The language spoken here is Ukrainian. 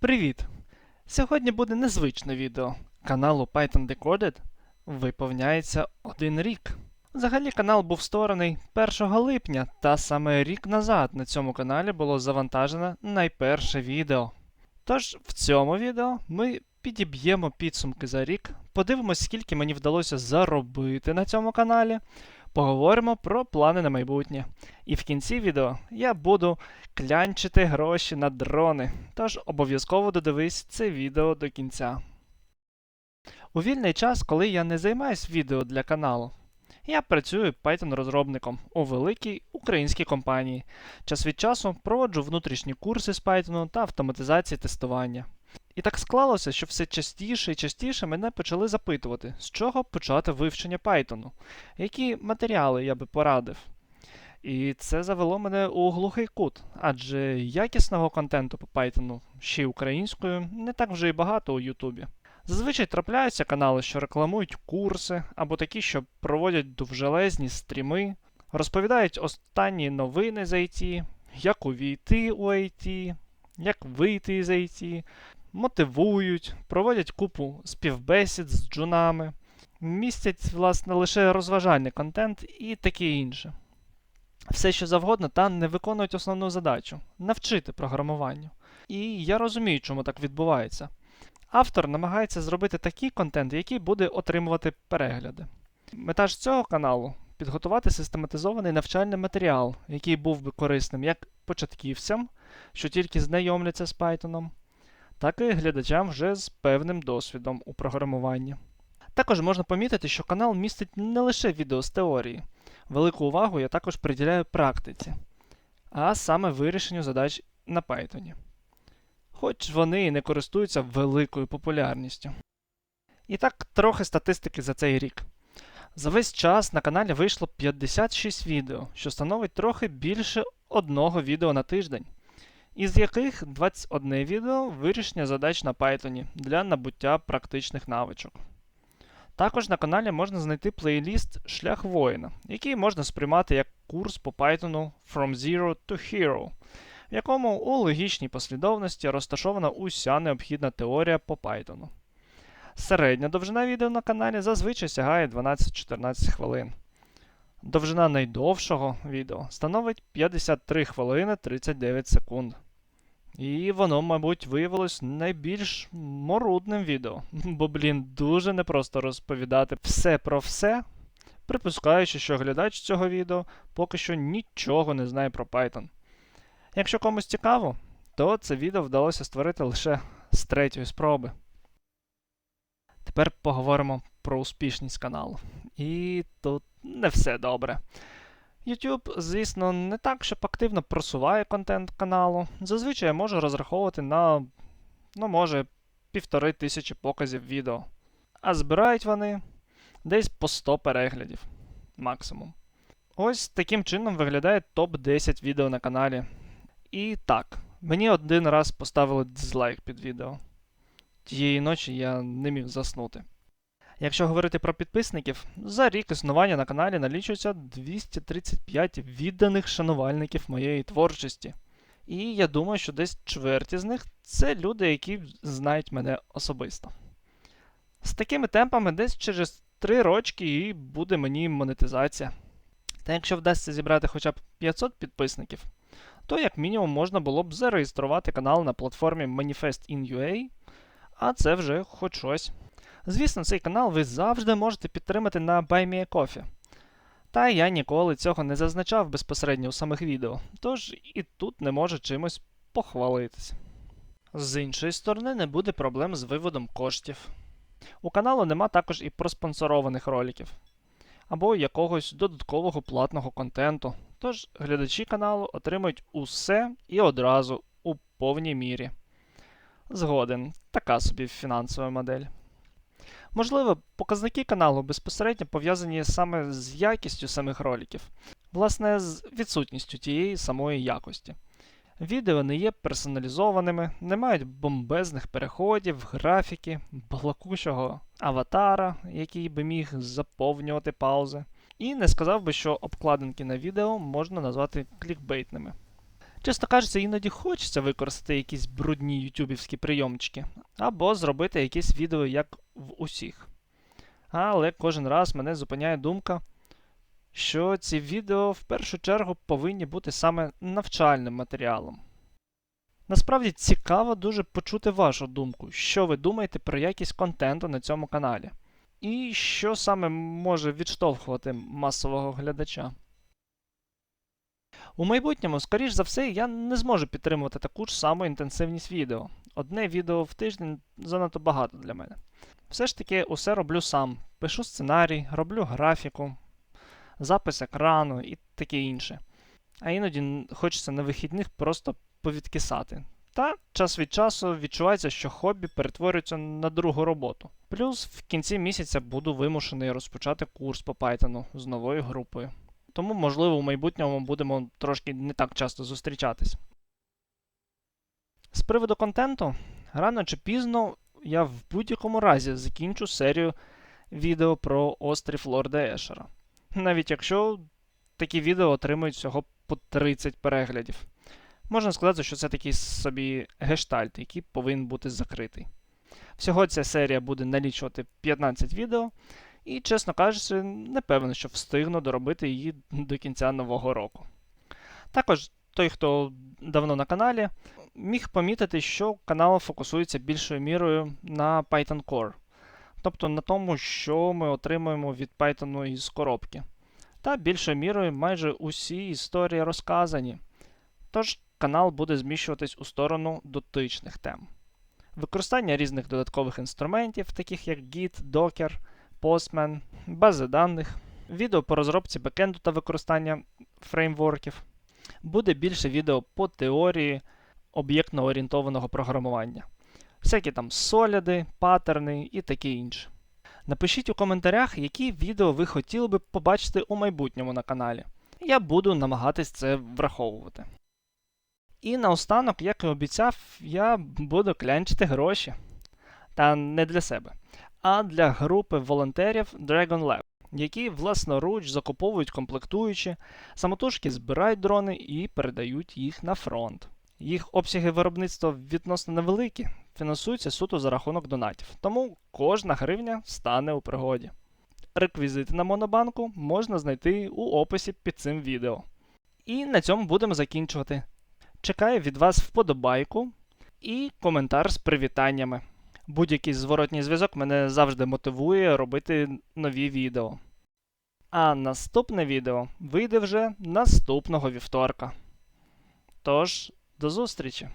Привіт! Сьогодні буде незвичне відео. Каналу Python Decoded виповняється один рік. Взагалі канал був створений 1 липня, та саме рік назад на цьому каналі було завантажено найперше відео. Тож в цьому відео ми підіб'ємо підсумки за рік, подивимось, скільки мені вдалося заробити на цьому каналі, поговоримо про плани на майбутнє. І в кінці відео я буду клянчити гроші на дрони. Тож обов'язково додивись це відео до кінця. У вільний час, коли я не займаюсь відео для каналу, я працюю Python-розробником у великій українській компанії. Час від часу проводжу внутрішні курси з Python та автоматизації тестування. І так склалося, що все частіше і частіше мене почали запитувати, з чого почати вивчення Python, які матеріали я би порадив. І це завело мене у глухий кут, адже якісного контенту по Python, ще й українською, не так вже й багато у Ютубі. Зазвичай трапляються канали, що рекламують курси, або такі, що проводять довжелезні стріми, розповідають останні новини з IT, як увійти у IT, як вийти з IT, мотивують, проводять купу співбесід з джунами, містять, власне, лише розважальний контент і таке інше все, що завгодно, та не виконують основну задачу навчити програмуванню. І я розумію, чому так відбувається. Автор намагається зробити такий контент, який буде отримувати перегляди. Мета ж цього каналу підготувати систематизований навчальний матеріал, який був би корисним як початківцям, що тільки знайомляться з Python, так і глядачам вже з певним досвідом у програмуванні. Також можна помітити, що канал містить не лише відео з теорії. Велику увагу я також приділяю практиці, а саме вирішенню задач на Python. Хоч вони і не користуються великою популярністю. І так, трохи статистики за цей рік. За весь час на каналі вийшло 56 відео, що становить трохи більше одного відео на тиждень, із яких 21 відео вирішення задач на Python для набуття практичних навичок. Також на каналі можна знайти плейліст Шлях воїна, який можна сприймати як курс по Python From Zero to Hero, в якому у логічній послідовності розташована уся необхідна теорія по Python. Середня довжина відео на каналі зазвичай сягає 12-14 хвилин. Довжина найдовшого відео становить 53 хвилини 39 секунд. І воно, мабуть, виявилось найбільш морудним відео. Бо, блін, дуже непросто розповідати все про все, припускаючи, що глядач цього відео поки що нічого не знає про Python. Якщо комусь цікаво, то це відео вдалося створити лише з третьої спроби. Тепер поговоримо про успішність каналу. І тут не все добре. YouTube, звісно, не так, щоб активно просуває контент каналу. Зазвичай я можу розраховувати на, ну, може, півтори тисячі показів відео. А збирають вони десь по 100 переглядів максимум. Ось таким чином виглядає топ-10 відео на каналі. І так, мені один раз поставили дизлайк під відео. Тієї ночі я не міг заснути. Якщо говорити про підписників, за рік існування на каналі налічується 235 відданих шанувальників моєї творчості. І я думаю, що десь чверті з них це люди, які знають мене особисто. З такими темпами десь через 3 рочки і буде мені монетизація. Та якщо вдасться зібрати хоча б 500 підписників, то як мінімум можна було б зареєструвати канал на платформі Manifest.in.ua, а це вже хоч щось. Звісно, цей канал ви завжди можете підтримати на BuyMeACoffee. Та я ніколи цього не зазначав безпосередньо у самих відео, тож і тут не можу чимось похвалитись. З іншої сторони, не буде проблем з виводом коштів. У каналу нема також і проспонсорованих роликів, або якогось додаткового платного контенту, тож глядачі каналу отримують усе і одразу у повній мірі. Згоден, така собі фінансова модель. Можливо, показники каналу безпосередньо пов'язані саме з якістю самих роликів, власне, з відсутністю тієї самої якості. Відео не є персоналізованими, не мають бомбезних переходів, графіки, балакучого аватара, який би міг заповнювати паузи. І не сказав би, що обкладинки на відео можна назвати клікбейтними. Чесно кажучи, іноді хочеться використати якісь брудні ютюбівські прийомчики, або зробити якесь відео як в усіх. Але кожен раз мене зупиняє думка, що ці відео в першу чергу повинні бути саме навчальним матеріалом. Насправді цікаво дуже почути вашу думку, що ви думаєте про якість контенту на цьому каналі, і що саме може відштовхувати масового глядача. У майбутньому, скоріш за все, я не зможу підтримувати таку ж саму інтенсивність відео. Одне відео в тиждень занадто багато для мене. Все ж таки, усе роблю сам. Пишу сценарій, роблю графіку, запис екрану і таке інше. А іноді хочеться на вихідних просто повідкисати. Та час від часу відчувається, що хобі перетворюється на другу роботу. Плюс в кінці місяця буду вимушений розпочати курс по Python з новою групою. Тому, можливо, у майбутньому будемо трошки не так часто зустрічатись. З приводу контенту, рано чи пізно я в будь-якому разі закінчу серію відео про острів Лорда Ешера. Навіть якщо такі відео отримують всього по 30 переглядів. Можна сказати, що це такий собі гештальт, який повинен бути закритий. Всього ця серія буде налічувати 15 відео, і, чесно кажучи, не певен, що встигну доробити її до кінця нового року. Також той, хто давно на каналі, міг помітити, що канал фокусується більшою мірою на Python Core, тобто на тому, що ми отримуємо від Python із коробки. Та більшою мірою майже усі історії розказані. Тож канал буде зміщуватись у сторону дотичних тем. Використання різних додаткових інструментів, таких як Git, Docker, Postman, бази даних, відео по розробці бекенду та використання фреймворків. Буде більше відео по теорії об'єктно орієнтованого програмування. Всякі там соліди, паттерни і таке інше. Напишіть у коментарях, які відео ви хотіли би побачити у майбутньому на каналі. Я буду намагатись це враховувати. І наостанок, як і обіцяв, я буду клянчити гроші. Та не для себе, а для групи волонтерів Dragon Lab, які власноруч закуповують комплектуючі, самотужки збирають дрони і передають їх на фронт. Їх обсяги виробництва відносно невеликі, фінансуються суто за рахунок донатів, тому кожна гривня стане у пригоді. Реквізити на Монобанку можна знайти у описі під цим відео. І на цьому будемо закінчувати. Чекаю від вас вподобайку і коментар з привітаннями. Будь-який зворотній зв'язок мене завжди мотивує робити нові відео. А наступне відео вийде вже наступного вівторка. Тож, до зустрічі!